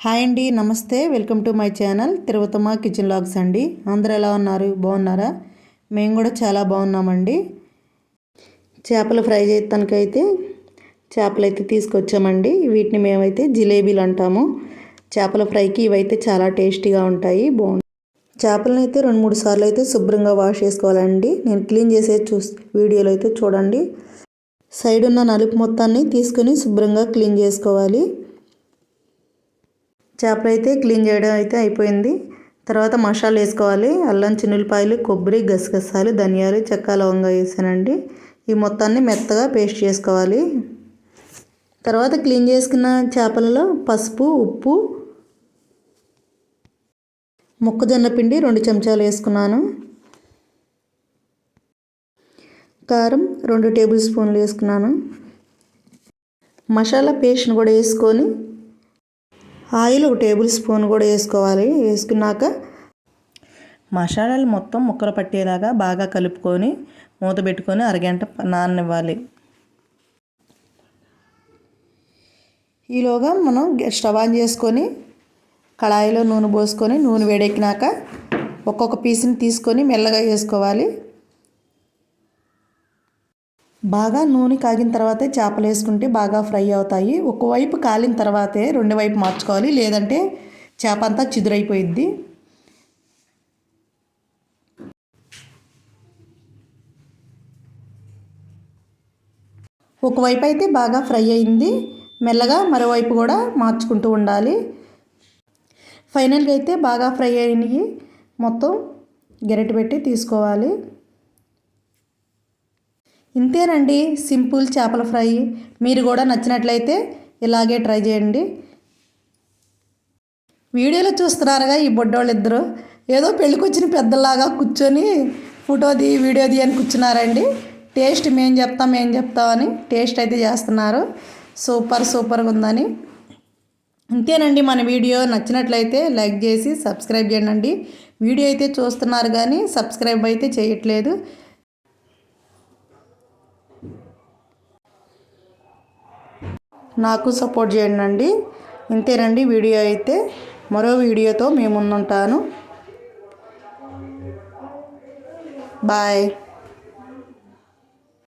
Hi అండి నమస్తే. Welcome to my channel Tiruvathamma kitchen vlogs అండి. అందరూ ఎలా ఉన్నారు? బాగున్నారా? మేము కూడా చాలా బాగున్నామండి. చేపలు ఫ్రై చేయటానికైతే చేపలు అయితే తీసుకొచ్చామండి. వీటిని మేమైతే జిలేబీలు అంటాము. చేపల ఫ్రైకి ఇవైతే చాలా టేస్టీగా ఉంటాయి. బాగుంటాయి చేపలను అయితే రెండు మూడు సార్లు అయితే శుభ్రంగా వాష్ చేసుకోవాలండి. నేను క్లీన్ చేసే చూ వీడియోలో అయితే చూడండి. సైడ్ ఉన్న నలుపు మొత్తాన్ని తీసుకొని శుభ్రంగా క్లీన్ చేసుకోవాలి. చేపలు అయితే క్లీన్ చేయడం అయితే అయిపోయింది. తర్వాత మసాలా వేసుకోవాలి. అల్లం చిన్నులపాయలు కొబ్బరి గసగసాలు ధనియాలు చెక్క లవంగా వేసానండి. ఈ మొత్తాన్ని మెత్తగా పేస్ట్ చేసుకోవాలి. తర్వాత క్లీన్ చేసుకున్న చేపలలో పసుపు ఉప్పు మొక్కజొన్న పిండి రెండు చెంచాలు వేసుకున్నాను. కారం రెండు టేబుల్ స్పూన్లు వేసుకున్నాను. మసాలా పేస్ట్ని కూడా వేసుకొని ఆయిల్ ఒక టేబుల్ స్పూన్ కూడా వేసుకోవాలి. వేసుకున్నాక మసాలాలు మొత్తం ముక్కలు పట్టేలాగా బాగా కలుపుకొని మూత పెట్టుకొని అరగంట నాననివ్వాలి. ఈలోగా మనం స్టవ్ ఆన్ చేసుకొని కళాయిలో నూనె పోసుకొని నూనె వేడెక్కినాక ఒక్కొక్క పీస్ని తీసుకొని మెల్లగా వేసుకోవాలి. బాగా నూనె కాగిన తర్వాతే చేపలు వేసుకుంటే బాగా ఫ్రై అవుతాయి. ఒకవైపు కాలిన తర్వాతే రెండు వైపు మార్చుకోవాలి. లేదంటే చేప అంతా చిదురైపోయిద్ది. ఒకవైపు అయితే బాగా ఫ్రై అయింది. మెల్లగా మరోవైపు కూడా మార్చుకుంటూ ఉండాలి. ఫైనల్గా అయితే బాగా ఫ్రై అయినవి మొత్తం గెరటి పెట్టి తీసుకోవాలి. ఇంతేనండి. సింపుల్ చేపల ఫ్రై. మీరు కూడా నచ్చినట్లయితే ఇలాగే ట్రై చేయండి. వీడియోలో చూస్తున్నారుగా ఈ బొడ్డోళ్ళిద్దరూ. ఏదో పెళ్ళికొచ్చిన పెద్దలాగా కూర్చొని ఫోటోది వీడియోది అని కూర్చున్నారండి. టేస్ట్ మేము చెప్తాం మేము చెప్తామని టేస్ట్ అయితే చేస్తున్నారు. సూపర్ సూపర్గా ఉందని. ఇంతేనండి మన వీడియో. నచ్చినట్లయితే లైక్ చేసి సబ్స్క్రైబ్ చేయండి. వీడియో అయితే చూస్తున్నారు కానీ సబ్స్క్రైబ్ అయితే చేయట్లేదు. నాకు సపోర్ట్ చేయండి ఇంతేనండి వీడియో అయితే మరో వీడియోతో మేము ఉంటాను బాయ్.